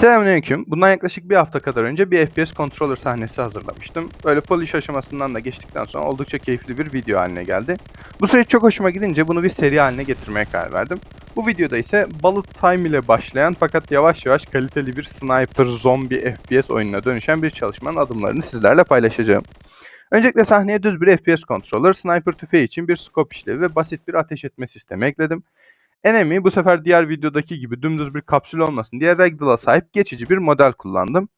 Selamünaleyküm. Bundan yaklaşık bir hafta kadar önce bir FPS controller sahnesi hazırlamıştım. Böyle polish aşamasından da geçtikten sonra oldukça keyifli bir video haline geldi. Bu süreç çok hoşuma gidince bunu bir seri haline getirmeye karar verdim. Bu videoda ise bullet time ile başlayan fakat yavaş yavaş kaliteli bir sniper zombi FPS oyununa dönüşen bir çalışmanın adımlarını sizlerle paylaşacağım. Öncelikle sahneye düz bir FPS controller, sniper tüfeği için bir scope işlevi ve basit bir ateş etme sistemi ekledim. Enemy bu sefer diğer videodaki gibi dümdüz bir kapsül olmasın diye ragdoll'a sahip geçici bir model kullandım.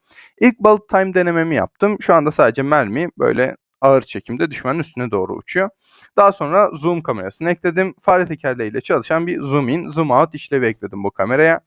İlk bullet time denememi yaptım. Şu anda sadece mermi böyle ağır çekimde düşmanın üstüne doğru uçuyor. Daha sonra zoom kamerasını ekledim. Fare tekerleğiyle çalışan bir zoom in, zoom out işlevi ekledim bu kameraya.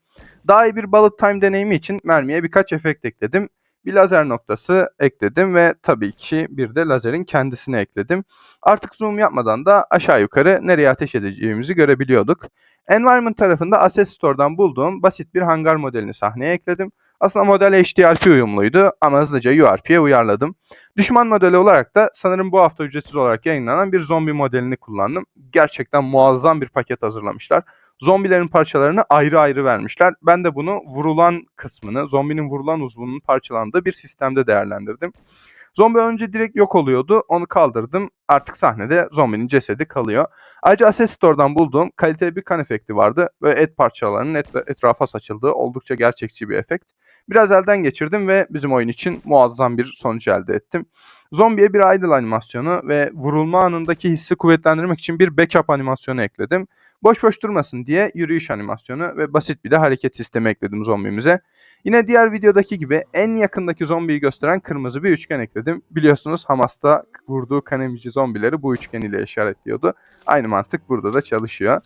Daha iyi bir bullet time deneyimi için mermiye birkaç efekt ekledim. Bir lazer noktası ekledim ve tabii ki bir de lazerin kendisini ekledim. Artık zoom yapmadan da aşağı yukarı nereye ateş edeceğimizi görebiliyorduk. Environment tarafında Asset Store'dan bulduğum basit bir hangar modelini sahneye ekledim. Aslında model HDRP uyumluydu ama hızlıca URP'ye uyarladım. Düşman modeli olarak da sanırım bu hafta ücretsiz olarak yayınlanan bir zombi modelini kullandım. Gerçekten muazzam bir paket hazırlamışlar. Zombilerin parçalarını ayrı ayrı vermişler. Ben de bunu vurulan kısmını, zombinin vurulan uzvunun parçalandığı bir sistemde değerlendirdim. Zombi önce direkt yok oluyordu. Onu kaldırdım. Artık sahnede zombinin cesedi kalıyor. Ayrıca Asset Store'dan bulduğum kaliteli bir kan efekti vardı. Ve et parçalarının etra- etrafa saçıldığı oldukça gerçekçi bir efekt. Biraz elden geçirdim ve bizim oyun için muazzam bir sonuç elde ettim. Zombiye bir idle animasyonu ve vurulma anındaki hissi kuvvetlendirmek için bir backup animasyonu ekledim. Boş boş durmasın diye yürüyüş animasyonu ve basit bir de hareket sistemi ekledim zombimize. Yine diğer videodaki gibi en yakındaki zombiyi gösteren kırmızı bir üçgen ekledim. Biliyorsunuz Hamas'ta vurduğu kan emici zombileri bu üçgen ile işaretliyordu. Aynı mantık burada da çalışıyor.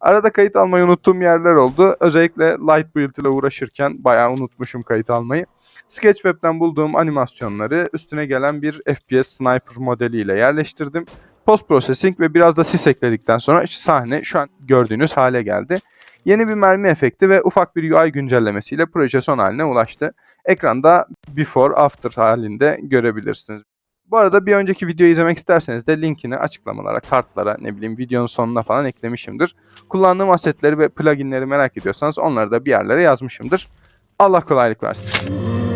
Arada kayıt almayı unuttuğum yerler oldu. Özellikle Light Build ile uğraşırken bayağı unutmuşum kayıt almayı. Sketchweb'den bulduğum animasyonları üstüne gelen bir FPS sniper modeliyle yerleştirdim. Post processing ve biraz da sis ekledikten sonra sahne şu an gördüğünüz hale geldi. Yeni bir mermi efekti ve ufak bir UI güncellemesiyle proje son haline ulaştı. Ekranda before after halinde görebilirsiniz. Bu arada bir önceki videoyu izlemek isterseniz de linkini açıklamalara, kartlara, ne bileyim videonun sonuna falan eklemişimdir. Kullandığım asetleri ve pluginleri merak ediyorsanız onları da bir yerlere yazmışımdır. Allah kolaylık versin.